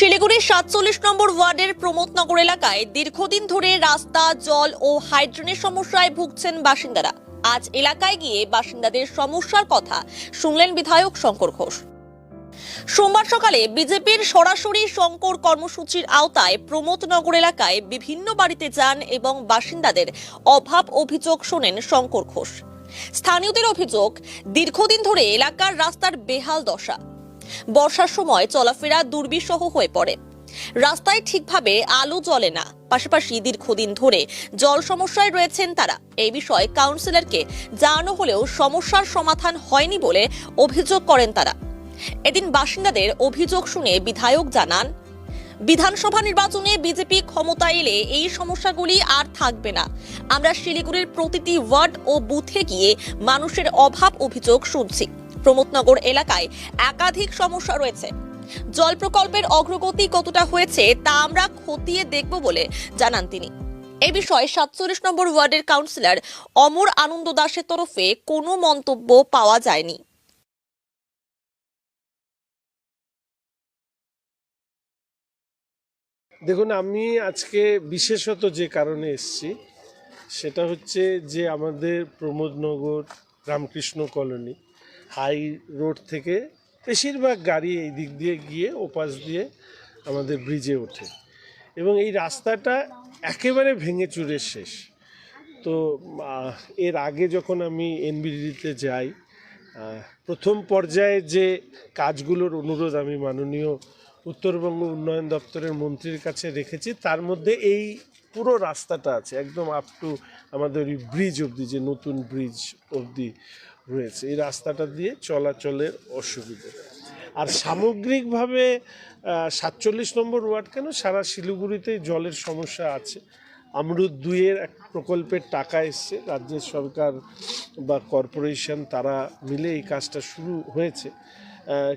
শিলিগুড়ির সাতচল্লিশ নম্বর ওয়ার্ডের প্রমোদনগর এলাকায় দীর্ঘদিন ধরে রাস্তা, জল ও হাইড্রেনের সমস্যায় ভুগছেন বাসিন্দারা। আজ এলাকায় গিয়ে বাসিন্দাদের সমস্যার কথা শুনলেন বিধায়ক শঙ্কর ঘোষ। সোমবার সকালে বিজেপির সরাসরি শঙ্কর কর্মসূচির আওতায় প্রমোদনগর এলাকায় বিভিন্ন বাড়িতে যান এবং বাসিন্দাদের অভাব অভিযোগ শোনেন শঙ্কর ঘোষ। স্থানীয়দের অভিযোগ, দীর্ঘদিন ধরে এলাকার রাস্তার বেহাল দশা। বর্ষার সময় চলাফেরা দুর্বিষহ হয়ে পড়ে। রাস্তায় ঠিকভাবে আলো জ্বলে না। পাশাপাশি দীর্ঘদিন ধরে জল সমস্যায় রয়েছেন তারা। এই বিষয়ে কাউন্সিলরকে জানানো হলেও সমস্যার সমাধান হয়নি বলে অভিযোগ করেন তারা। এদিন বাসিন্দাদের অভিযোগ শুনে বিধায়ক জানান, বিধানসভা নির্বাচনে বিজেপি ক্ষমতায় এলে এই সমস্যাগুলি আর থাকবে না। আমরা শিলিগুড়ির প্রতিটি ওয়ার্ড ও বুথে গিয়ে মানুষের অভাব অভিযোগ শুনছি। প্রমোদনগর এলাকায় একাধিক সমস্যা রয়েছে। জল প্রকল্পের অগ্রগতি কতটা হয়েছে তা আমরা খতিয়ে দেখব বলে জানান তিনি। এ বিষয়ে সাতচল্লিশ নম্বর ওয়ার্ডের কাউন্সিলর অমর আনন্দ দাসের তরফে কোনো মন্তব্য পাওয়া যায়নি। দেখুন, আমি আজকে বিশেষত যে কারণে এসেছি, সেটা হচ্ছে যে আমাদের Pramodnagar Ramkrishna colony high road থেকে বেশিরভাগ গাড়ি এই দিক দিয়ে গিয়ে, ওপাশ দিয়ে আমাদের ব্রিজে ওঠে। এবং এই রাস্তাটা একেবারে ভেঙে চুরে শেষ। তো এর আগে যখন আমি এনবিডিতে যাই প্রথম পর্যায়ে যে কাজগুলোর অনুরোধ আমি মাননীয় উত্তরবঙ্গ উন্নয়ন দপ্তরের মন্ত্রীর কাছে রেখেছি, তার মধ্যে এই পুরো রাস্তাটা আছে, একদম আপ টু আমাদের ওই ব্রিজ অবধি, যে নতুন ব্রিজ অবধি। রয়েছে। এই রাস্তাটা দিয়ে চলাচলের অসুবিধে। আর সামগ্রিকভাবে সাতচল্লিশ নম্বর ওয়ার্ড কেন? সারা শিলিগুড়িতেই জলের সমস্যা আছে। আমরুদ দুইয়ের এক প্রকল্পের টাকা এসছে। রাজ্যের সরকার বা কর্পোরেশন তারা মিলে এই কাজটা শুরু হয়েছে।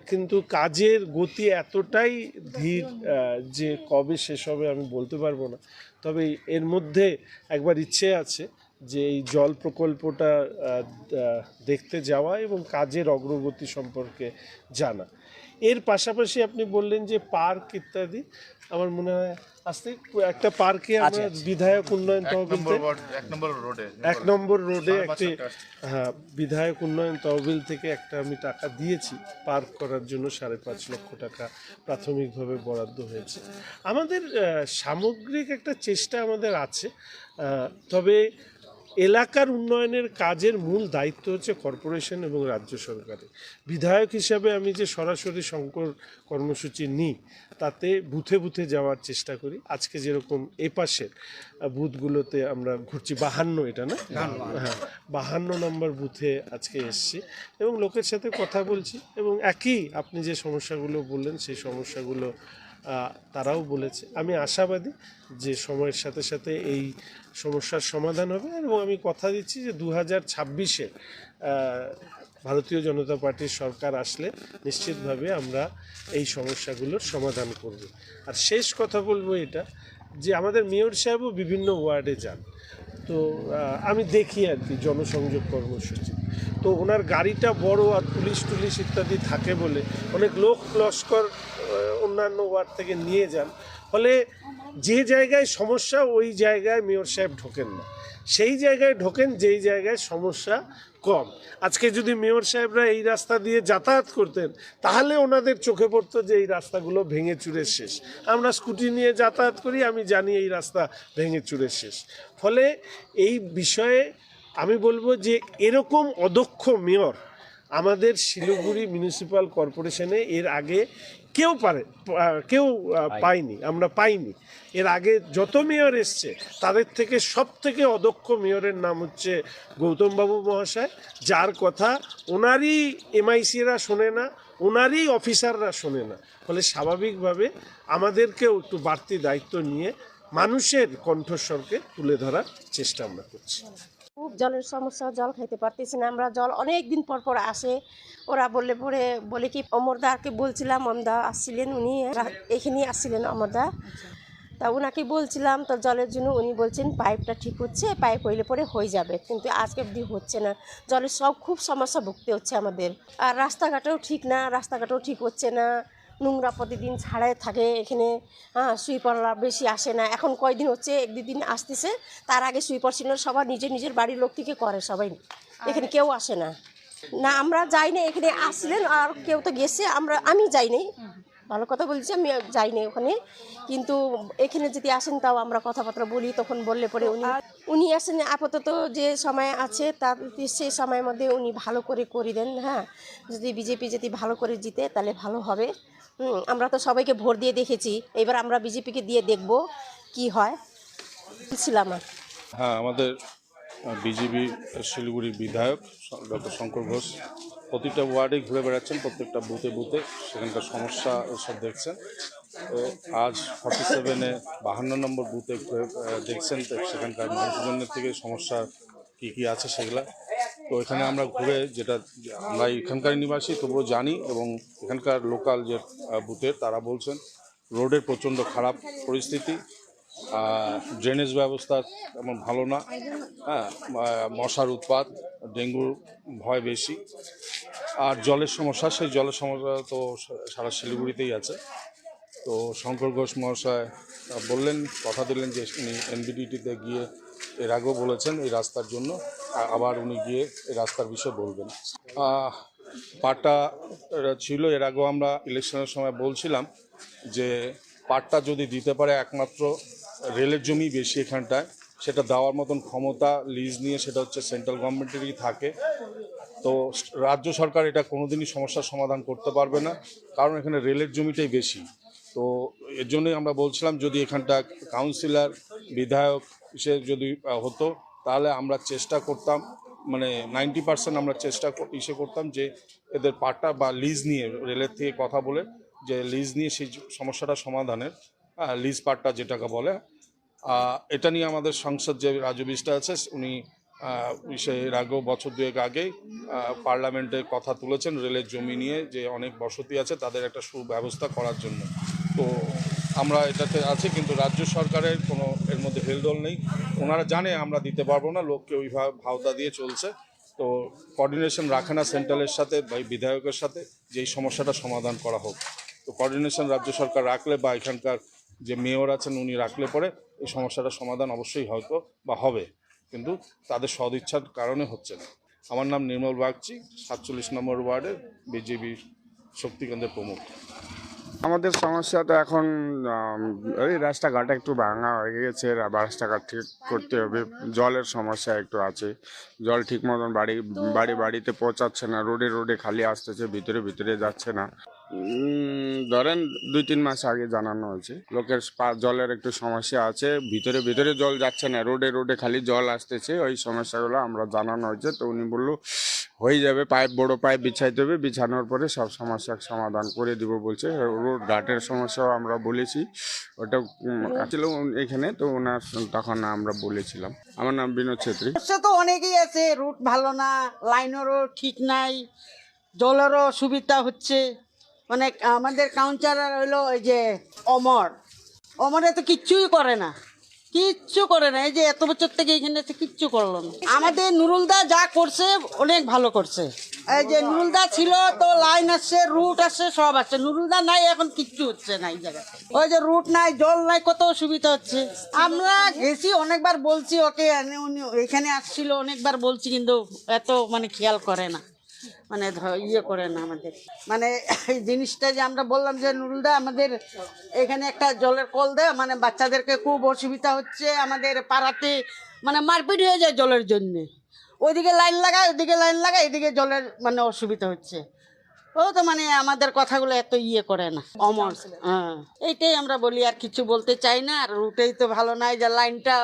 কিন্তু কাজের গতি এতটাই ধীর যে কবে শেষ হবে আমি বলতে পারব না। তবে এর মধ্যে একবার ইচ্ছে আছে। যে এই জল প্রকল্পটা দেখতে যাওয়া এবং কাজের অগ্রগতি সম্পর্কে জানা। এর পাশাপাশি আপনি বললেন যে পার্ক ইত্যাদি। আমার মনে হয় আজকে একটা পার্কে আমরা বিধায়ক উন্নয়ন তহবিল নম্বর থেকে- ওয়ার্ড এক নম্বর রোডে এক নম্বর রোডে একটি হ্যাঁ বিধায়ক উন্নয়ন তহবিল থেকে একটা আমি টাকা দিয়েছি পার্ক করার জন্য সাড়ে পাঁচ লক্ষ টাকা প্রাথমিকভাবে বরাদ্দ হয়েছে। আমাদের সামগ্রিক একটা চেষ্টা আমাদের আছে। তবে এলাকার উন্নয়নের কাজের মূল দায়িত্ব হচ্ছে কর্পোরেশন এবং রাজ্য সরকারের। বিধায়ক হিসাবে আমি যে সরাসরি শঙ্কর কর্মসূচি নিই, তাতে বুথে বুথে যাওয়ার চেষ্টা করি। আজকে যেরকম এপাশের বুথগুলোতে আমরা ঘুরছি, বাহান্ন এটা না? হ্যাঁ বাহান্ন নম্বর বুথে আজকে এসছি এবং লোকের সাথে কথা বলছি এবং একই আপনি যে সমস্যাগুলো বললেন, সেই সমস্যাগুলো তারাও বলেছে। আমি আশাবাদী যে সময়ের সাথে সাথে এই সমস্যার সমাধান হবে এবং আমি কথা দিচ্ছি যে দু হাজার ছাব্বিশে ভারতীয় জনতা পার্টির সরকার আসলে নিশ্চিতভাবে আমরা এই সমস্যাগুলোর সমাধান করব। আর শেষ কথা বলব এটা যে আমাদের মেয়র সাহেবও বিভিন্ন ওয়ার্ডে যান। তো আমি দেখি আর কি জনসংযোগ কর্মসূচি। তো ওনার গাড়িটা বড় আর পুলিশ টুলিশ ইত্যাদি থাকে বলে অনেক লোক লস্কর অন্যান্য ওয়ার্ড থেকে নিয়ে যান। ফলে যে জায়গায় সমস্যা, ওই জায়গায় মেয়র সাহেব ঢোকেন না। সেই জায়গায় ঢোকেন, যেই জায়গায় সমস্যা কম। আজকে যদি মেয়র সাহেবরা এই রাস্তা দিয়ে যাতায়াত করতেন, তাহলে ওনাদের চোখে পড়তো যে এই রাস্তাগুলো ভেঙে চুরে শেষ। আমরা স্কুটি নিয়ে যাতায়াত করি, আমি জানি এই রাস্তা ভেঙে চুরে শেষ। ফলে এই বিষয়ে আমি বলব যে এরকম অদক্ষ মেয়র আমাদের শিলিগুড়ি মিউনিসিপ্যাল কর্পোরেশনে এর আগে কেউ পারে কেউ পায়নি আমরা পাইনি। এর আগে যত মেয়র এসছে তাদের থেকে সব থেকে অদক্ষ মেয়রের নাম হচ্ছে গৌতমবাবু মহাশয় যার কথা ওনারই এমআইসিরা শোনে না ওনারই অফিসাররা শোনে না। ফলে স্বাভাবিকভাবে আমাদেরকেও একটু বাড়তি দায়িত্ব নিয়ে মানুষের কণ্ঠস্বরকে তুলে ধরার চেষ্টা আমরা করছি। খুব জলের সমস্যা জল খাইতে পারতেছি না। আমরা জল অনেক দিন পর পর আসে। ওরা বললে পরে বলে কি অমরদাকে বলছিলাম অমদা আসছিলেন উনি এখানে আসছিলেন অমরদা। তা ওনাকে বলছিলাম তো জলের জন্য উনি বলছেন পাইপটা ঠিক হচ্ছে পাইপ হইলে পরে হয়ে যাবে কিন্তু আজকে অবধি হচ্ছে না। জলের সব খুব সমস্যা ভুগতে হচ্ছে আমাদের। আর রাস্তাঘাটও ঠিক না রাস্তাঘাটও ঠিক হচ্ছে না। নোংরা প্রতিদিন ছাড়াই থাকে এখানে হ্যাঁ সুইপাররা বেশি আসে না। এখন কয়দিন হচ্ছে এক দুদিন আসতেছে তার আগে সুইপার ছিল সবার নিজের নিজের বাড়ির লোক থেকে করে সবাই। এখানে কেউ আসে না। না আমরা যাই না এখানে আসলেন আর কেউ তো গেছে আমরা আমি যাইনি ভালো কথা বলছি আমি যাইনি ওখানে। কিন্তু এখানে যদি আসেন তাও আমরা কথাবার্তা বলি তখন বললে পরে উনি উনি আসেন আপাতত যে সময় আছে তার সেই সময়ের মধ্যে উনি ভালো করে করে দেন হ্যাঁ। যদি বিজেপি যদি ভালো করে জিতে তাহলে ভালো হবে। আমরা তো সবাইকে ভোট দিয়ে দেখেছি। এবার আমরা বিজেপিকে দিয়ে দেখব কি হয়। ছিলাম হ্যাঁ আমাদের বিজেপি শিলিগুড়ি বিধায়ক ডক্টর শঙ্কর ঘোষ প্রতিটা ওয়ার্ডে ঘুরে বেড়াচ্ছেন, প্রত্যেকটা বুথে বুথে। সেখানকার সমস্যা সব দেখছেন। তো আজ ফর্টি সেভেনে বাহান্ন নম্বর বুথে দেখছেন সেখানকার মানুষজনের থেকে সমস্যা কী কী আছে সেগুলা তো এখানে আমরা ঘুরে যেটা আমরা এখানকার নিবাসী, তবুও জানি এবং এখানকার লোকাল যে বুথের তারা বলছেন, রোডের প্রচণ্ড খারাপ পরিস্থিতি ড্রেনেজ ব্যবস্থা তেমন ভালো না হ্যাঁ মশার উৎপাত, ডেঙ্গুর ভয় বেশি, আর জলের সমস্যা, সেই জলের সমস্যা তো সারা শিলিগুড়িতেই আছে। তো শঙ্কর ঘোষ মহাশয় বললেন, কথা দিলেন যে উনি এনবিডিটিতে গিয়ে এর আগেও বলেছেন এই রাস্তার জন্য। আবার উনি গিয়ে রাস্তার বিষয়ে বলবেন। পাটটা ছিল, এর আগেও আমরা ইলেকশনের সময় বলছিলাম যে পাটটা যদি দিতে পারে একমাত্র রেলের জমি বেশি এখানটায়, সেটা দেওয়ার মতন ক্ষমতা, লিজ নিয়ে সেটা হচ্ছে সেন্ট্রাল গভর্নমেন্টেরই থাকে। তো রাজ্য সরকার এটা কোনোদিনই সমস্যার সমাধান করতে পারবে না, কারণ এখানে রেলের জমিটাই বেশি। তো এর জন্যই আমরা বলছিলাম যদি এখানটা কাউন্সিলর বিধায়ক সে যদি হতো তাহলে আমরা চেষ্টা করতাম মানে নাইনটি পার্সেন্ট আমরা চেষ্টা ইসে করতাম যে এদের পাট্টা বা লিজ নিয়ে রেলের থেকে কথা বলে যে লিজ নিয়ে সেই সমস্যাটা সমাধানের লিজ পাট্টা যেটাকে বলে। এটা নিয়ে আমাদের সংসদ যে রাজু বিষ্টা আছে উনি সে এর আগেও বছর দুয়েক আহ, পার্লামেন্টে কথা তুলেছেন রেলের জমি নিয়ে যে অনেক বসতি আছে তাদের একটা সুব্যবস্থা করার জন্য। তো আমরা এটাতে আছি, কিন্তু রাজ্য সরকারের কোনো এর মধ্যে হেলদোল নেই। ওনারা জানে আমরা দিতে পারব না, লোককে ওইভাবে ভাওতা দিয়ে চলছে। তো কোঅর্ডিনেশন রাখে না সেন্ট্রালের সাথে বা বিধায়কের সাথে, যে এই সমস্যাটা সমাধান করা হোক। তো কোঅর্ডিনেশন রাজ্য সরকার রাখলে বা এখানকার যে মেয়র আছেন, উনি রাখলে পরে এই সমস্যাটার সমাধান অবশ্যই হয়তো বা হবে। কিন্তু তাদের সদিচ্ছার কারণে হচ্ছে না। আমার নাম নির্মল বাগচি, সাতচল্লিশ নম্বর ওয়ার্ডের বিজেপি শক্তিকেন্দ্রের প্রমুখ। আমাদের সমস্যা তো এখন ওই রাস্তাঘাট একটু ভাঙা হয়ে গেছে রাস্তাঘাট ঠিক করতে হবে। জলের সমস্যা একটু আছে। জল ঠিক মতন বাড়ি বাড়ি বাড়িতে পৌঁছাচ্ছে না রোডে রোডে খালি আসতেছে ভিতরে ভিতরে যাচ্ছে না। ধরেন দুই তিন মাস আগে জানানো হয়েছে। লোকের পা- জলের একটু সমস্যা আছে ভিতরে ভিতরে জল যাচ্ছে না রোডে রোডে খালি জল আসতেছে ওই সমস্যাগুলো আমরা জানানো হয়েছে। তো উনি বলল হয়ে যাবে পাইপ বড় পাইপ বিছাইতে হবে বিছানোর পরে সব সমস্যার সমাধান করে দিব বলছে। রোড ঘাটের সমস্যাও আমরা বলেছি ওটা ছিল এখানে তো ওনার তখন আমরা বলেছিলাম। আমার নাম বিনোদ ছেত্রী। তো অনেকেই আছে রুট ভালো না লাইনেরও ঠিক নাই জলেরও সুবিধা হচ্ছে। মানে আমাদের কাউন্টার হলো ওই যে অমর। অমরে তো কিচ্ছুই করে না। কিচ্ছু করে না। এই যে এত বছর থেকে এখানে এসে কিচ্ছু করল না। আমাদের নুরুলদা যা করছে অনেক ভালো করছে। এই যে নুরুলদা ছিল তো লাইন আসছে রুট আসছে সব আসছে। নুরুলদা নাই এখন কিচ্ছু হচ্ছে না এই জায়গায়। ওই যে রুট নাই জল নাই কত অসুবিধা হচ্ছে। আমরা গেছি অনেকবার বলছি ওকে উনি এখানে আসছিল অনেকবার বলছি কিন্তু এত মানে খেয়াল করে না। মানে ইয়ে করে না আমাদের। মানে এই জিনিসটা যে আমরা বললাম যে, নুরুলদা, আমাদের এখানে একটা জলের কল দেয় মানে বাচ্চাদেরকে খুব অসুবিধা হচ্ছে আমাদের পাড়াতে মানে মারপিট হয়ে যায় জলের জন্য। ওইদিকে লাইন লাগায়, ওইদিকে লাইন লাগায়, এদিকে জলের মানে অসুবিধা হচ্ছে। ও তো মানে আমাদের কথাগুলো এত ইয়ে করে না। অমর হ্যাঁ। এইটাই আমরা বলি, আর কিছু বলতে চাই না, আর রুটেই তো ভালো নাই যে লাইনটা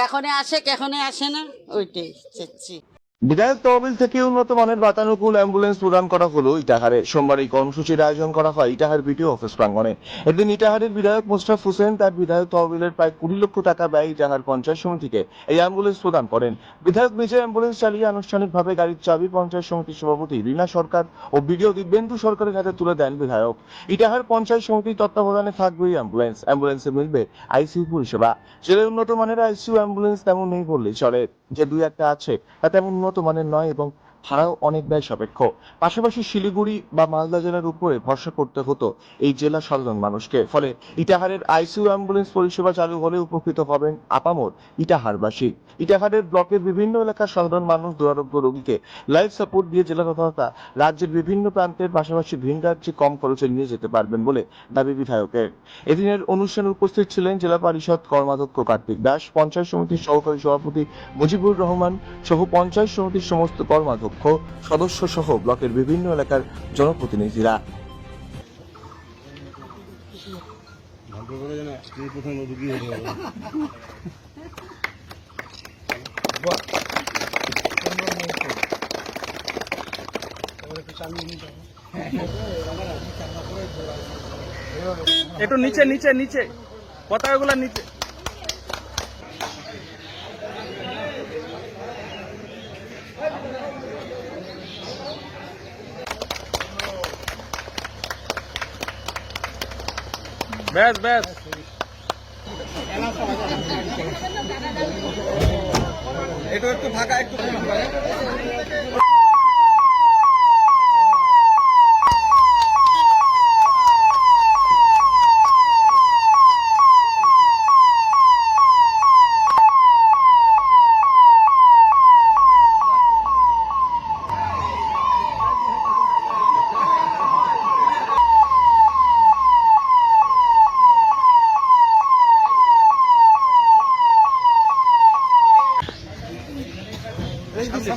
কখনে আসে কখনে আসে না, ওইটাই চাচ্ছি। বিধায়ক তহবিল থেকে উন্নত মানের বাতানুকূল অ্যাম্বুলেন্স প্রদান করা হলো ইটাহারে সোমবার এই কর্মসূচির আয়োজন করা হয় ইটাহার বিডিও অফিস প্রাঙ্গণে। এদিন ইটাহারের বিধায়ক মোস্তাফ হোসেন তার বিধায়ক তহবিলের প্রায় কুড়ি লক্ষ টাকা ব্যয় ইটাহার পঞ্চায়েত সমিতিকে এই অ্যাম্বুলেন্স প্রদান করেন। বিধায়ক নিজে অ্যাম্বুলেন্স চালিয়ে আনুষ্ঠানিকভাবে গাড়ির চাবি পঞ্চায়েত সমিতির সভাপতি রীনা সরকার ও বিডিও দিব্যেন্দু সরকারের হাতে তুলে দেন বিধায়ক। ইটাহার পঞ্চায়েত সমিতির তত্ত্বাবধানে থাকবে এই অ্যাম্বুলেন্স। অ্যাম্বুলেন্সে মিলবে আইসিইউ পরিষেবা। জেলায় উন্নত মানের আইসিইউ অ্যাম্বুলেন্স তেমন নেই বললেই চলে। যে দুই একটা আছে, তা তেমন উন্নত মানের নয় এবং ভাড়াও অনেক ব্যয় সাপেক্ষ। পাশাপাশি শিলিগুড়ি বা মালদা জেলার উপরে ভরসা করতে হতো এই জেলা সাধারণ মানুষকে। ফলে ইটাহারের আইসিইউ অ্যাম্বুলেন্স পরিষেবা চালু হলে উপকৃত হবেন আপামর ইটাহারবাসী। ইটাহারের ব্লকের বিভিন্ন এলাকার সাধারণ মানুষ, দুরারোগ্য রোগীকে লাইফ সাপোর্ট দিয়ে জেলা তথা রাজ্যের বিভিন্ন প্রান্তের পাশাপাশি ভিন রাজ্যে কম খরচে নিয়ে যেতে পারবেন বলে দাবি বিধায়কের। এদিনের অনুষ্ঠানে উপস্থিত ছিলেন জেলা পরিষদ কর্মাধ্যক্ষ কার্তিক দাস, পঞ্চায়েত সমিতির সহকারী সভাপতি মুজিবুর রহমান সহ পঞ্চায়েত সমিতির সমস্ত কর্মাধ্যক্ষ। সদস্য সহ ব্লকের বিভিন্ন এলাকার জনপ্রতিনিধিরা। একটু নিচে নিচে নিচে। পতাকাগুলো নিচে। ব্যাস ব্যাস। একটু একটু ফাঁকা একটু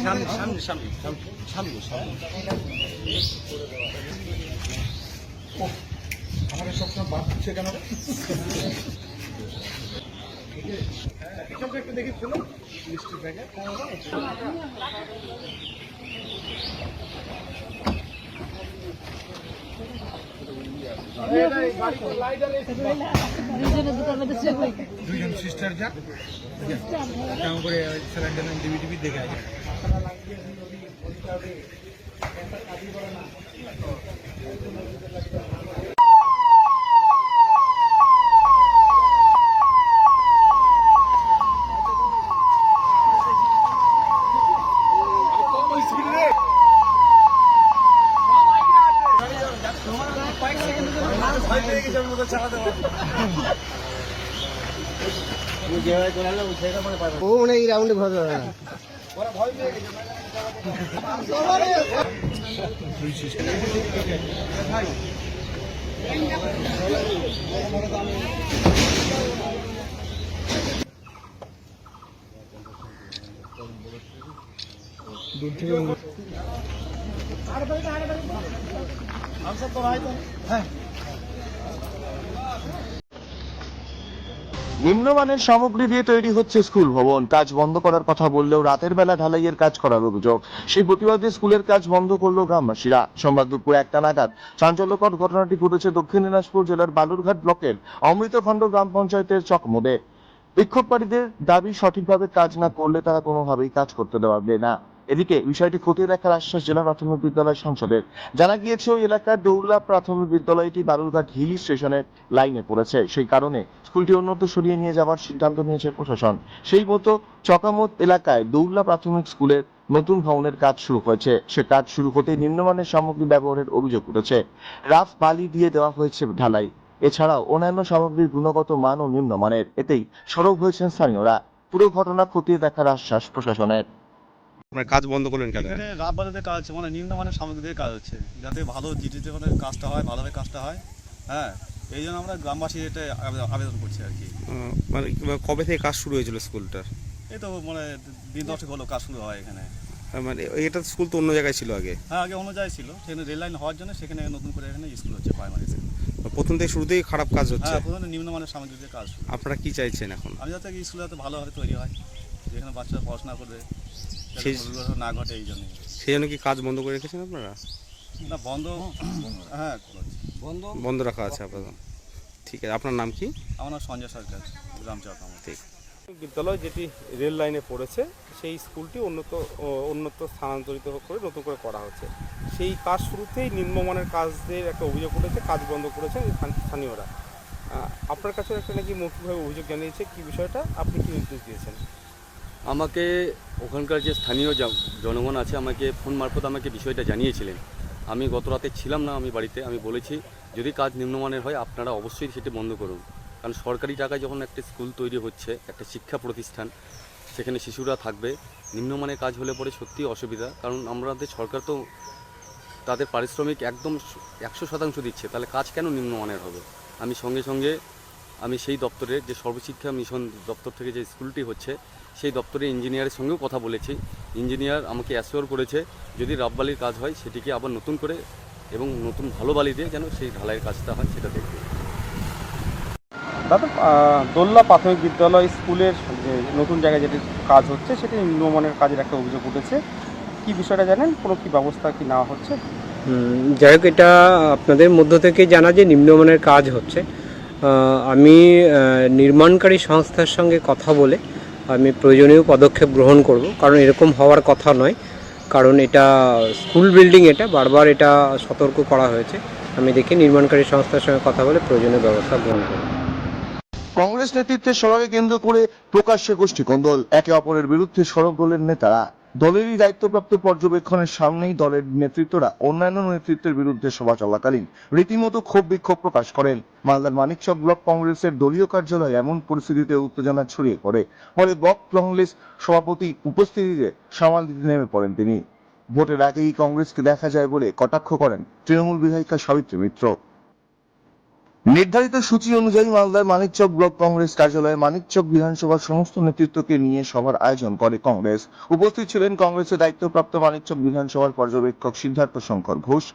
সামনে সামনে সামনে সামনে সামনে দুইজন সিস্টার যাক। কেমন করে ডিবি টিভি দেখে আসে। ও মানে এই রাউন্ডে ঘর যাবে না দুই সিস্টেম দূর থেকে হ্যাঁ। নিম্নমানের সামগ্রী দিয়ে তৈরি হচ্ছে স্কুল ভবন। কাজ বন্ধ করার কথা বললেও রাতের বেলা ঢালাইয়ের কাজ করার অভিযোগ। সেই প্রতিবাদে স্কুলের কাজ বন্ধ করল গ্রামবাসীরা। সোমবার দুপুর একটা নাগাদ চাঞ্চল্যকর ঘটনাটি ঘটেছে দক্ষিণ দিনাজপুর জেলার বালুরঘাট ব্লকের অমৃতখণ্ড গ্রাম পঞ্চায়েতের চকমোদে। বিক্ষোভকারীদের দাবি সঠিকভাবে কাজ না করলে তারা কোনোভাবেই কাজ করতে দেওয়া না। এদিকে বিষয়টি খতিয়ে দেখার আশ্বাস জেলা প্রাথমিক বিদ্যালয় সংসদের। জানা গিয়েছে, ওই এলাকার দৌলা প্রাথমিক বিদ্যালয়টি বালুরঘাট হিলি স্টেশনের লাইনে পড়েছে। সেই কারণে স্কুলটি অন্যত্র সরিয়ে নিয়ে যাওয়ার সিদ্ধান্ত নিয়েছে প্রশাসন। সেই মতো চকামত এলাকায় দৌলা প্রাথমিক স্কুলের নতুন ভবনের কাজ শুরু হয়েছে। সে কাজ শুরু হতে নিম্নমানের সামগ্রী ব্যবহারের অভিযোগ উঠেছে। রাফ বালি দিয়ে দেওয়া হয়েছে ঢালাই। এছাড়াও অন্যান্য সামগ্রীর গুণগত মান ও নিম্নমানের। এতেই সরব হয়েছেন স্থানীয়রা। পুরো ঘটনা খতিয়ে দেখার আশ্বাস প্রশাসনের। আপনার কাজ বন্ধ করলেন কেন? এখানে রাত বাজাতে কাজ হচ্ছে মানে নিম্নমানের সামগ্রী দিয়ে কাজ হচ্ছে যাতে ভালো জিটিতে মানে কাজটা হয় ভালোভাবে কাজটা হয় হ্যাঁ? এই জন্য আমরা গ্রামবাসী এটা আবেদন- করছি আর কি। মানে কবে থেকে কাজ শুরু হয়েছিল স্কুলটার? এই তো মানে দিন দশেক হলো কাজ শুরু হয় এখানে। মানে এটা স্কুল তো অন্য জায়গায় ছিল আগে? হ্যাঁ আগে অন্য জায়গায় ছিল সেখানে রেল লাইন হওয়ার জন্য সেখানে নতুন করে এখানে স্কুল হচ্ছে প্রাইমারি স্কুল প্রথম থেকে শুরুতেই খারাপ কাজ হচ্ছে? হ্যাঁ প্রথমে নিম্নমানের সামগ্রী দিয়ে কাজ। আপনারা কি চাইছেন এখন? আমি যাতে স্কুল যাতে ভালোভাবে তৈরি হয় যেখানে বাচ্চারা পড়াশোনা করবে। সেই- না ঘটে এই জন্য সেই জন্য কি কাজ বন্ধ করে রেখেছেন আপনারা? না বন্ধ হ্যাঁ বন্ধ? বন্ধ রাখা আছে আপাতত। ঠিক আছে আপনার নাম কি? আমার নাম সঞ্জয় সরকার গ্রাম ঠিক। বিদ্যালয় যেটি রেল লাইনে পড়েছে সেই স্কুলটি উন্নত উন্নত স্থানান্তরিত করে নতুন করে করা হচ্ছে। সেই কাজ শুরুতেই নিম্নমানের কাজদের একটা অভিযোগ উঠেছে কাজ বন্ধ করেছেন স্থানীয়রা। আপনার কাছে একটা নাকি মৌখিকভাবে অভিযোগ জানিয়েছে কি বিষয়টা? আপনি কি নির্দেশ দিয়েছেন? আমাকে ওখানকার যে স্থানীয় জনগণ আছে, আমাকে ফোন মারফত আমাকে বিষয়টা জানিয়েছিলেন। আমি গত রাতে ছিলাম না আমি বাড়িতে, আমি বলেছি, যদি কাজ নিম্নমানের হয়, আপনারা অবশ্যই সেটি বন্ধ করুন। কারণ সরকারি টাকায় যখন একটা স্কুল তৈরি হচ্ছে, একটা শিক্ষা প্রতিষ্ঠান, সেখানে শিশুরা থাকবে, নিম্নমানের কাজ হলে পরে সত্যিই অসুবিধা। কারণ আমাদের সরকার তো তাদের পারিশ্রমিক একদম একশো শতাংশ দিচ্ছে, তাহলে কাজ কেন নিম্নমানের হবে? আমি সঙ্গে সঙ্গে আমি সেই দপ্তরে যে সর্বশিক্ষা মিশন দপ্তর থেকে যে স্কুলটি হচ্ছে সেই দপ্তরে ইঞ্জিনিয়ারের সঙ্গেও কথা বলেছি। ইঞ্জিনিয়ার আমাকে অ্যাসিওর করেছে যদি রাববালির কাজ হয় সেটিকে আবার নতুন করে এবং নতুন ভালো বালি দিয়ে যেন সেই ঢালাইয়ের কাজটা হয় সেটা দেখবে। দাদা দোল্লা প্রাথমিক বিদ্যালয় স্কুলের যে নতুন জায়গায় যেটি কাজ হচ্ছে সেটি নিম্নমানের কাজের একটা অভিযোগ উঠেছে। কি বিষয়টা জানেন? কোনো কি ব্যবস্থা কি নেওয়া হচ্ছে? যাই হোক এটা আপনাদের মধ্য থেকে জানা যে নিম্নমানের কাজ হচ্ছে। আমি নির্মাণকারী সংস্থার সঙ্গে কথা বলে আমি প্রয়োজনীয় পদক্ষেপ গ্রহণ করব। কারণ এরকম হওয়ার কথা নয়। কারণ এটা স্কুল বিল্ডিং এটা, বারবার এটা সতর্ক করা হয়েছে। আমি দেখি নির্মাণকারী সংস্থার সঙ্গে কথা বলে প্রয়োজনীয় ব্যবস্থা গ্রহণ করব। কংগ্রেস নেতৃত্বের সভাকে কেন্দ্র করে প্রকাশ্যে গোষ্ঠী কন্দল একে অপরের বিরুদ্ধে সড়ক দলের নেতারা দলেরই দায়িত্বপ্রাপ্ত পর্যবেক্ষণের সামনেই দলের নেতৃত্বরা অন্যান্য নেতৃত্বের বিরুদ্ধে সভা চলাকালীন রীতিমতো ক্ষোভ বিক্ষোভ প্রকাশ করেন। মালদার মানিকচক ব্লক কংগ্রেসের দলীয় কার্যালয় এমন পরিস্থিতিতে উত্তেজনা ছড়িয়ে পড়ে। ফলে ব্লক কংগ্রেস সভাপতি উপস্থিতিতে সামাল দিতে নেমে পড়েন তিনি। ভোটের আগেই কংগ্রেসকে দেখা যায় বলে কটাক্ষ করেন তৃণমূল বিধায়িকা সাবিত্রী মিত্র। নির্ধারিত সূচি অনুযায়ী মালদার মানিকচক ব্লক কংগ্রেস কার্যালয়ে মানিকচক বিধানসভার সমস্ত নেতৃত্বকে নিয়ে সভার আয়োজন করে কংগ্রেস। উপস্থিত ছিলেন কংগ্রেসের দায়িত্বপ্রাপ্ত মানিকচক বিধানসভার পর্যবেক্ষক সিদ্ধার্থ শঙ্কর ঘোষ,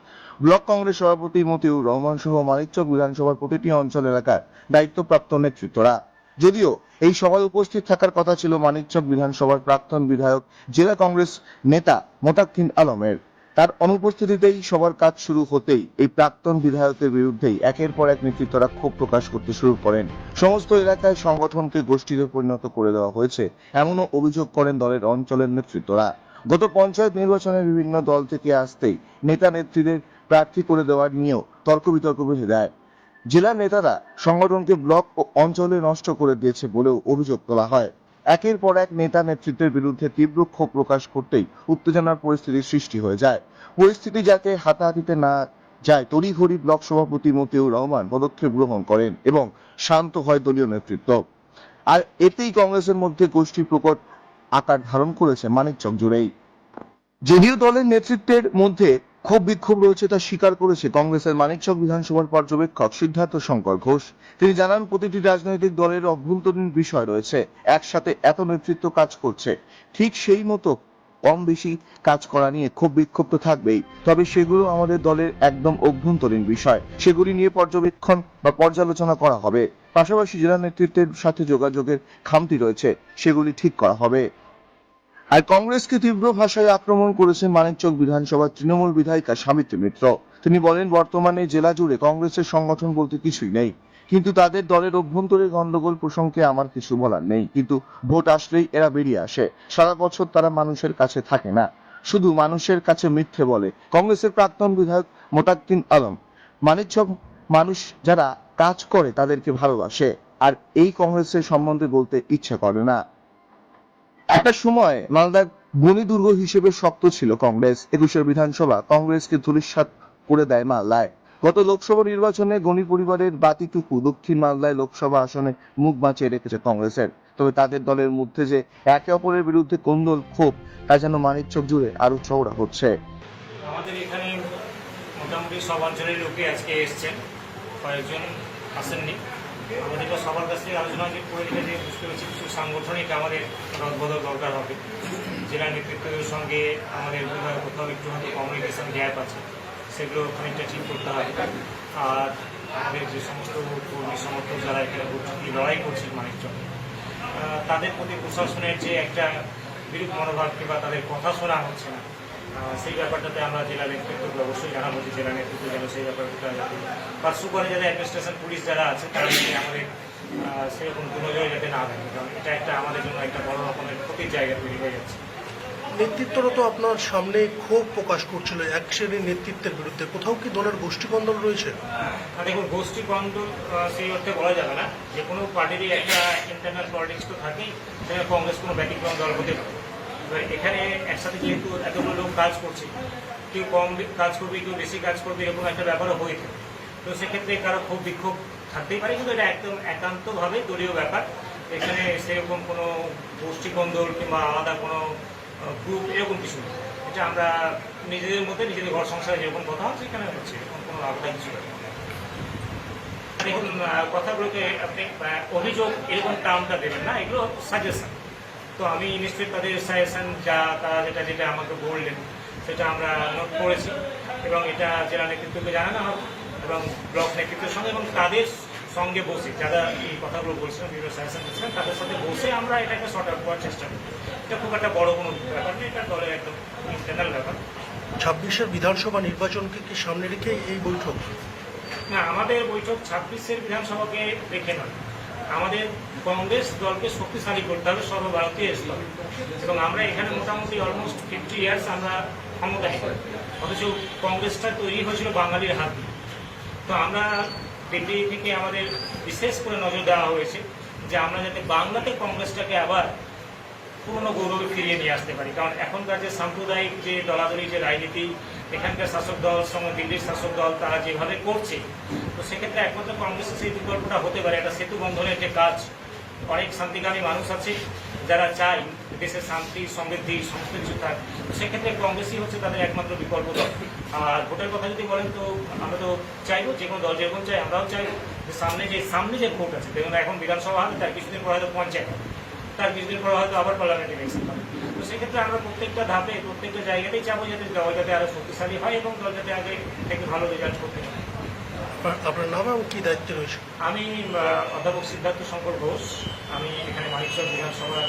ব্লক কংগ্রেস সভাপতি মতিউর রহমান সহ মানিকচক বিধানসভার প্রতিটি অঞ্চল এলাকার দায়িত্বপ্রাপ্ত নেতৃত্বরা। যদিও এই সভায় উপস্থিত থাকার কথা ছিল মানিকচক বিধানসভার প্রাক্তন বিধায়ক, জেলা কংগ্রেস নেতা মোতাক্কিন আলমের। তার অনুপস্থিতিতেই সবার কাজ শুরু হতেই এই প্রাক্তন বিধায়কের বিরুদ্ধেই একের পর এক নেতৃত্বরা ক্ষোভ প্রকাশ করতে শুরু করেন। সমস্ত এলাকায় সংগঠনকে গোষ্ঠীতে পরিণত করে দেওয়া হয়েছে, এমনও অভিযোগ করেন দলের অঞ্চলের নেতৃত্বরা। গত পঞ্চায়েত নির্বাচনে বিভিন্ন দল থেকে আসতেই নেতা নেত্রীদের প্রার্থী করে দেওয়ার নিয়েও তর্ক বিতর্ক বেঁধে দেয়। জেলা নেতারা সংগঠনকে ব্লক ও অঞ্চলে নষ্ট করে দিয়েছে বলেও অভিযোগ তোলা হয়। একের পর এক নেতা নেতৃত্বের বিরুদ্ধে তীব্র ক্ষোভ প্রকাশ করতেই উত্তেজনার পরিস্থিতির সৃষ্টি হয়ে যায়। পরিস্থিতি যাতে হাতাহাতিতে না যায় তড়িঘড়ি ব্লক সভাপতি মতিউর রহমান পদক্ষেপ গ্রহণ করেন এবং শান্ত হয় দলীয় নেতৃত্ব। আর এতেই কংগ্রেসের মধ্যে গোষ্ঠী প্রকট আকার ধারণ করেছে মানিকচক জুড়েই। যদিও দলের নেতৃত্বের মধ্যে ক্ষোভ বিক্ষোভ রয়েছে তা স্বীকার করেছে কংগ্রেসের মানিকচক বিধানসভার পর্যবেক্ষক সিদ্ধার্থ শঙ্কর ঘোষ। তিনি জানান, প্রতিটি রাজনৈতিক দলের অভ্যন্তরীণ বিষয় রয়েছে, একসাথে এত নেতৃত্ব কাজ করছে, ঠিক সেই মতো কম বেশি কাজ করা নিয়ে ক্ষোভ বিক্ষোভ তো থাকবেই। তবে সেগুলো আমাদের দলের একদম অভ্যন্তরীণ বিষয়, সেগুলি নিয়ে পর্যবেক্ষণ বা পর্যালোচনা করা হবে। পাশাপাশি জেলা নেতৃত্বের সাথে যোগাযোগের খামতি রয়েছে, সেগুলি ঠিক করা হবে। আর কংগ্রেসকে তীব্র ভাষায় আক্রমণ করেছেন মানিকচক বিধানসভার তৃণমূল বিধায়িকা সাবিত্রী মিত্র। তিনি বলেন, বর্তমানে জেলা জুড়ে কংগ্রেসের সংগঠন বলতে কিছুই নেই। কিন্তু তাদের দলের অভ্যন্তরে গন্ডগোল প্রসঙ্গে আমার কিছু বলার নেই। কিন্তু ভোট আসলেই এরা বেরিয়ে আসে। সারা বছর তারা মানুষের কাছে থাকে না। শুধু মানুষের কাছে মিথ্যে বলে। কংগ্রেসের প্রাক্তন বিধায়ক মোতাক্কিন আলম, মানিকচক মানুষ যারা কাজ করে তাদেরকে ভালোবাসে। আর এই কংগ্রেসের সম্বন্ধে বলতে ইচ্ছে করে না। একটা সময় মালদার বনি দুর্গ হিসেবে শক্ত ছিল কংগ্রেস, একুশের বিধানসভা। কংগ্রেসকে ধূলিসাৎ করে দেয় মালদায়। গত লোকসভা নির্বাচনে গণি পরিবারের বাতিটুকু দক্ষিণ মালদায় লোকসভা আসনে মুখ বাঁচিয়ে রেখেছে কংগ্রেসের। তবে তাদের দলের মধ্যে যে একে অপরের বিরুদ্ধে কোন্দল, ক্ষোভ, তা যেন মানিকচক জুড়ে আরও চওড়া হচ্ছে। আমাদের এখানে মোটামুটি সব অঞ্চলের লোকে আজকে এসছেন। কয়েকজন আসেননি। আমাদের তো সবার কাছ আলোচনা যে করে যে বুঝতে পারছি কিছু সাংগঠনিক আমাদের রদবদল দরকার হবে। জেলা নেতৃত্বের সঙ্গে আমাদের কোথাও একটু হয়তো কমিউনিকেশন গ্যাপ আছে সেগুলো খানিকটা ঠিক করতে হবে। আর আমাদের যে সমস্ত কর্মী সমর্থক যারা এখানে লড়াই করছেন আহ, তাদের প্রতি প্রশাসনের যে একটা বিরূপ মনোভাব কিংবা তাদের কথা শোনা হচ্ছে না সেই ব্যাপারটাতে আমরা জেলা নেতৃত্বকে অবশ্যই জানাব যে জেলা নেতৃত্ব যেন সেই ব্যাপারটা পার্শ্ব করে যাতে অ্যাডমিনিস্ট্রেশন পুলিশ যারা আছে তারা যাতে আমাদের সেরকম দুর্নজয় যাতে না থাকে কারণ এটা একটা আমাদের জন্য একটা বড় রকমের ক্ষতির জায়গা তৈরি হয়ে যাচ্ছে। নেতৃত্বরত আপনার সামনে ক্ষোভ প্রকাশ করছিল এক শ্রেণির নেতৃত্বের বিরুদ্ধে। কোথাও কি দলের গোষ্ঠীকন্দল রয়েছে? দেখুন গোষ্ঠী কন্দল সেই অর্থে বলা যাবে না। যে কোনো পার্টিরই একটা ইন্টারনাল পলিটিক্স তো থাকেই সেখানে কংগ্রেস কোনো ব্যতিক্রম দল হতে পারে। এবার এখানে একসাথে যেহেতু এতগুলো লোক কাজ করছে কেউ কম কাজ করবে কেউ বেশি কাজ করবে এরকম একটা ব্যাপারও হয়ে থাকে। তো সেক্ষেত্রে কারও খুব বিক্ষোভ থাকতেই পারে কিন্তু এটা একদম একান্তভাবে দলীয় ব্যাপার। এখানে সেরকম কোনো গোষ্ঠী কন্দল কিংবা আলাদা কোনো গ্রুপ এরকম কিছু এটা আমরা নিজেদের মধ্যে নিজেদের ঘর সংসারে যেরকম কথা হচ্ছে এখানে হচ্ছে এরকম কোনো আলাদা কিছু দেখুন আহ, কথাগুলোকে আপনি অভিযোগ এরকম টার্মটা দেবেন না এগুলো সাজেশন তো আমি নিশ্চয়ই তাদের সাজেশন যা তারা যেটা যেটা আমাকে বললেন সেটা আমরা নোট করেছি এবং এটা জেলা নেতৃত্বকে জানানো হবে এবং ব্লক নেতৃত্বের সঙ্গে এবং তাদের সঙ্গে বসে যারা এই কথাগুলো বলছিলেন বিভিন্ন সাজেশন দিচ্ছিলেন তাদের সাথে বসে আমরা এটাকে শর্ট আউট করার চেষ্টা করি এটা খুব একটা বড় কোনো ব্যাপার নেই এটা দলের একদম ইন্টারনাল ব্যাপার। ছাব্বিশের বিধানসভা নির্বাচনকে কি সামনে রেখে এই বৈঠক? না আমাদের বৈঠক ছাব্বিশের বিধানসভাকে রেখে নয়। আমাদের কংগ্রেস দলকে শক্তিশালী করতে হবে সর্বভারতীয় স্তরে এবং আমরা এখানে মোটামুটি অলমোস্ট ফিফটি ইয়ার্স আমরা ক্ষমতায়। অথচ কংগ্রেসটা তৈরি হয়েছিল বাঙালির হাত তো আমরা দিল্লি থেকে আমাদের বিশেষ করে নজর দেওয়া হয়েছে যে আমরা যাতে বাংলাতে কংগ্রেসটাকে আবার পুরনো গৌরবে ফিরিয়ে নিয়ে আসতে পারি। কারণ এখনকার যে সাম্প্রদায়িক যে দলাদলি, যে রাজনীতি এখানকার শাসক দল, সঙ্গে দিল্লির শাসক দল, তারা যেভাবে করছে, তো সেক্ষেত্রে একমাত্র কংগ্রেসের সেই বিকল্পটা হতে পারে। একটা সেতু বন্ধনের যে কাজ, অনেক শান্তিকামী মানুষ আছে, যারা চায় দেশের শান্তি, সমৃদ্ধি সমস্ত কিছু থাক সেক্ষেত্রে কংগ্রেসই হচ্ছে তাদের একমাত্র বিকল্প দল। আর ভোটের কথা যদি বলেন তো, আমরা তো চাইব, যে কোনো দল যেরকম চাই আমরাও চাইব। যে সামনে যে সামনে যে ভোট আছে, দেখুন এখন বিধানসভা হবে তার কিছুদিন পর হয়তো পঞ্চায়েত। তার কিছুদিন পর হয়তো আবার পার্লামেন্ট ইলেকশন হবে। তো সেক্ষেত্রে আমরা প্রত্যেকটা ধাপে প্রত্যেকটা জায়গাতেই চাবো যাতে দল যাতে আরও শক্তিশালী হয় এবং দল যাতে আগে থেকে ভালো রেজাল্ট করতে পারে। আপনার- আপনার নাম এবং কি দায়িত্বে রয়েছে? আমি অধ্যাপক সিদ্ধার্থ শঙ্কর ঘোষ। আমি এখানে মানিকচক বিধানসভার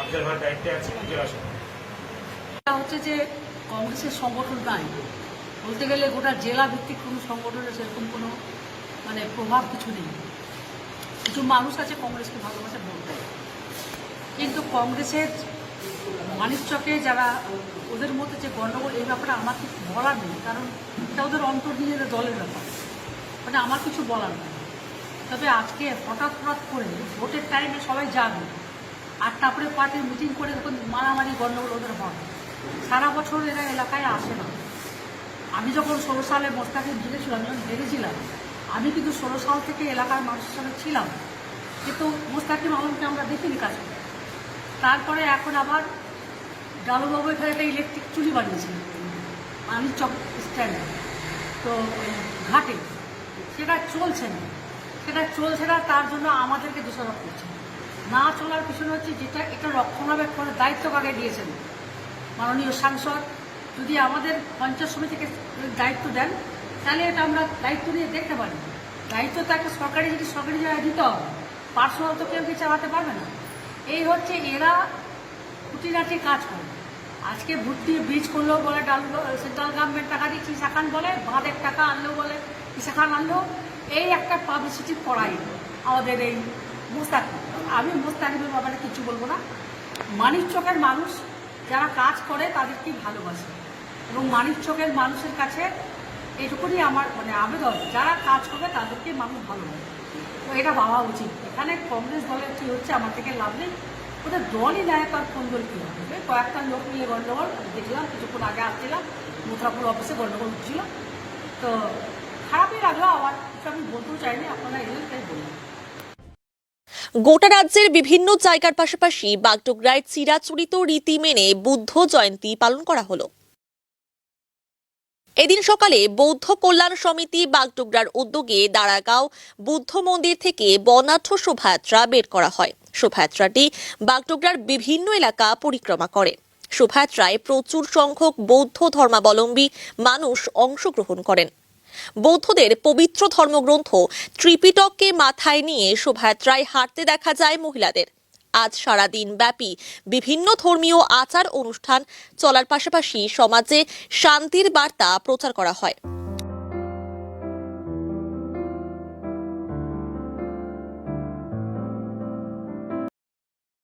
অবজারভার দায়িত্বে আছি জেলা। এটা হচ্ছে যে কংগ্রেসের সংগঠন নাই বলতে গেলে গোটা জেলা ভিত্তিক কোনো সংগঠনের সেরকম কোনো মানে প্রভাব কিছু নেই। কিছু মানুষ আছে কংগ্রেসকে ভালোবাসে ভোট দেয়। কিন্তু কংগ্রেসের মানিকচকে যারা ওদের মধ্যে যে গণ্ডগোল, এই ব্যাপারে আমার কিছু বলার নেই, কারণ এটা ওদের অন্তর্নিহিত দলের ব্যাপার। মানে আমার কিছু বলার নেই। তবে আজকে হঠাৎ হঠাৎ করে ভোটের টাইমে সবাই যাবে আর তারপরে পার্টির মিটিং করে যখন মারামারি, গণ্ডগোল ওদের হয়। সারা বছর এরা এলাকায় আসে না। আমি যখন ষোলো সালে মোস্তাকে জিতেছিলাম, যখন হেরেছিলাম, আমি কিন্তু ষোলো সাল থেকে এলাকার মানুষের সঙ্গে ছিলাম। কিন্তু মোস্তাকিম আলমকে আমরা দেখিনি কাজ। তারপরে এখন আবার ডালুবাবু এখানে একটা ইলেকট্রিক চুলি বানিয়েছে। আমি চক স্ট্যান্ড তো ঘাটে। সেটা চলছে না। সেটা চলছে না, তার জন্য আমাদেরকে দোষারোপ করছে। না চলার পিছনে হচ্ছে যেটা, এটা রক্ষণাবেক্ষণের দায়িত্ব কাকে দিয়েছেন? মাননীয় সাংসদ, যদি আমাদের পঞ্চায়েত সমিতিকে দায়িত্ব দেন, তাহলে এটা আমরা দায়িত্ব নিয়ে দেখতে পারি। দায়িত্ব তো একটা সরকারি, যদি সরকারি জায়গায় দিতে হবে পার্সোনাল তো কেউ কি চালাতে পারবে না। এই হচ্ছে এরা খুঁটিনাটি কাজ করে। আজকে ভর্তি বীজ করলেও বলে, ডাল, সেন্ট্রাল গভর্নমেন্ট টাকা দিচ্ছি ইসাখান বলে, বাঁধের টাকা আনলেও বলে ইসাখান আনলো। এই একটা পাবলিসিটি করাই আমাদের এই মুস্তাকিম আমি মুস্তাকিমের ব্যাপারে কিছু বলব না। মানিক চকের মানুষ, যারা কাজ করে তাদেরকেই ভালোবাসে। এবং মানিক চকের মানুষের কাছে এইটুকুনি আমার মানে আবেদন, যারা কাজ করবে তাদেরকে মানুষ ভালোবাসে। এটা ভাবা উচিত। এখানে কংগ্রেস দলের কী হচ্ছে, আমার থেকে লাভ নেই। ওদের দলই নেয়, তার কোন দল কী হবে? কয়েকটা লোক নিয়ে গণ্ডগোল দেখলাম, কিছুক্ষণ আগে আসছিলাম মুদ্রাপুর অফিসে গণ্ডগোল হচ্ছিল। তো খারাপই লাগল আমার আমি বলতেও চাইনি, আপনারা এলেন তাই বললাম। গোটা রাজ্যের বিভিন্ন জায়গার পাশাপাশি বাগডোগরায় চিরাচরিত রীতি মেনে বুদ্ধ জয়ন্তী পালন করা হলো। এদিন সকালে বৌদ্ধ কল্যাণ সমিতি বাগডোগরার উদ্যোগে দাঁড়াগাঁও বুদ্ধ মন্দির থেকে বর্ণাঢ্য শোভাযাত্রা বের করা হয়। শোভাযাত্রাটি বাগডোগরার বিভিন্ন এলাকা পরিক্রমা করে। শোভাযাত্রায় প্রচুর সংখ্যক বৌদ্ধ ধর্মাবলম্বী মানুষ অংশগ্রহণ করেন। বৌদ্ধদের পবিত্র ধর্মগ্রন্থ ত্রিপিটককে মাথায় নিয়ে শোভাযাত্রায় হাঁটতে দেখা যায় মহিলাদের। আজ সারাদিন ব্যাপী বিভিন্ন ধর্মীয় আচার অনুষ্ঠান চলার পাশাপাশি সমাজে শান্তির বার্তা প্রচার করা হয়।